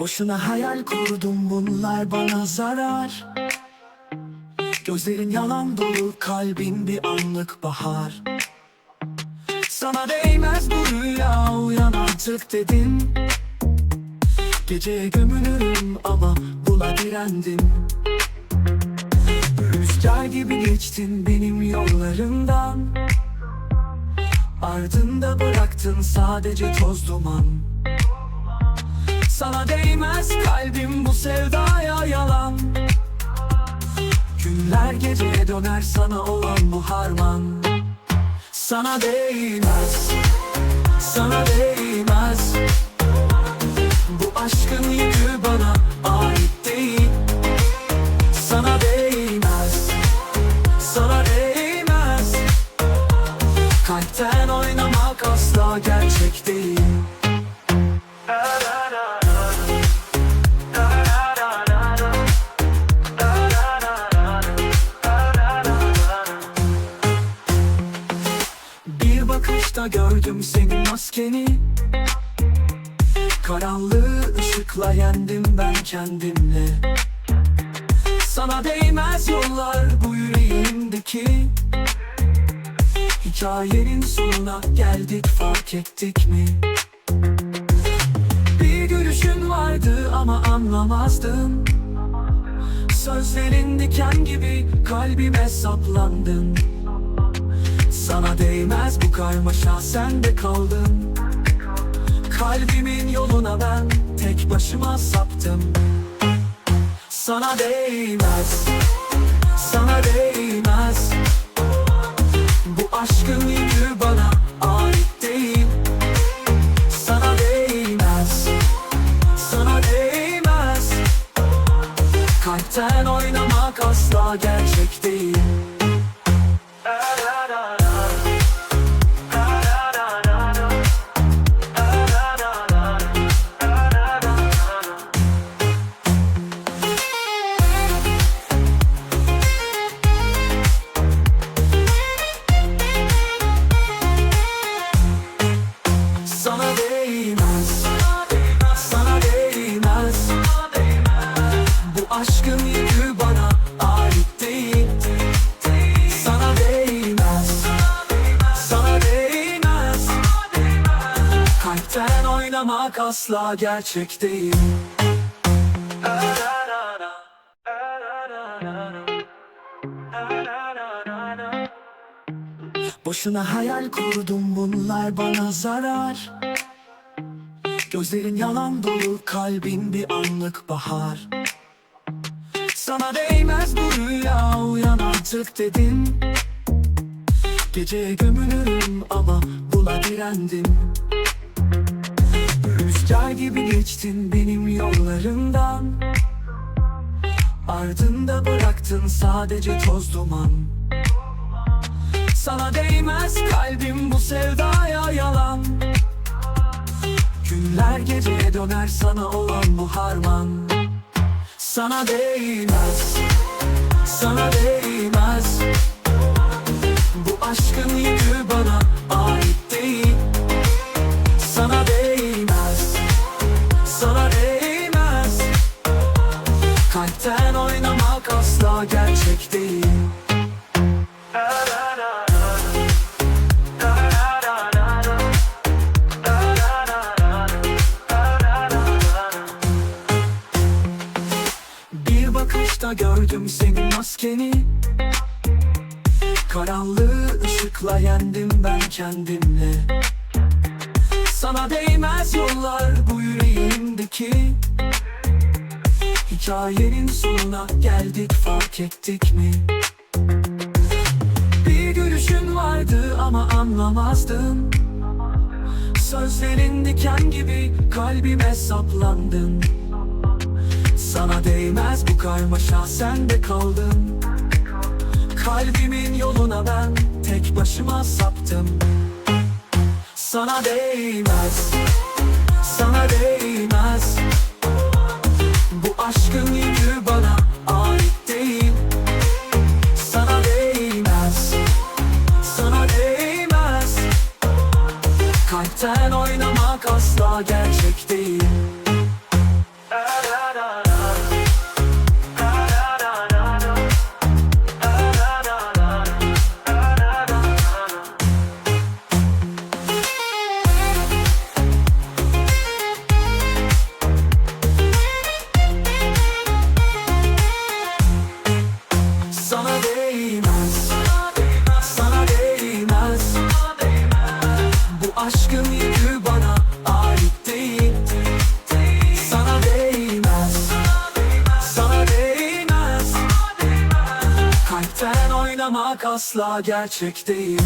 Boşuna hayal kurdum bunlar bana zarar. Gözlerin yalan dolu kalbin bir anlık bahar. Sana değmez bu rüya uyan artık dedim. Geceye gömülürüm ama buna direndim. Rüzgar gibi geçtin benim yollarımdan Ardında bıraktın sadece toz duman. Sana değmez kalbim bu sevdaya yalan. Günler geceye döner sana olan bu harman. Sana değmez Sana değmez. Bu aşkın yükü bana gördüm senin maskeni. Karanlığı ışıkla yendim ben kendimle. Sana değmez yollar bu yüreğimdeki. Hikayenin sonuna geldik fark ettik mi? Bir gülüşün vardı ama anlamazdın Sözlerin diken gibi kalbime saplandın Sana değmez bu karmaşa sen de kaldın. Kalbimin yoluna ben tek başıma saptım. Sana değmez Sana değmez. Bu aşkın yükü bana ait değil. Sana değmez Sana değmez. Kalpten oynamak asla gerçek değil Sana değmez Sana değmez. Bu aşkın yükü bana ait değil. Sana değmez Sana değmez. Kalpten oynamak asla gerçek değil Boşuna hayal kurdum bunlar bana zarar. Gözlerin yalan dolu kalbin bir anlık bahar. Sana değmez bu rüya uyan artık dedim Geceye gömülürüm ama buna direndim. Rüzgar gibi geçtin benim yollarımdan. Ardında bıraktın sadece toz duman döner sana olan bu harman. Sana değmez Sana değmez. Bu aşkın yükü gördüm senin maskeni. Karanlığı ışıkla yendim ben kendimle. Sana değmez yollar bu yüreğimdeki. Hikayenin sonuna geldik fark ettik mi? Bir gülüşün vardı ama anlamazdın. Sözlerin diken gibi kalbime saplandın Sana değmez bu karmaşa sen de kaldın Kalbimin yoluna ben tek başıma saptım. Sana değmez Sana değmez. Bu aşkın yükü bana ait değil. Sana değmez Sana değmez. Kalpten oynamak asla gerçek değil Oynamak asla gerçek değil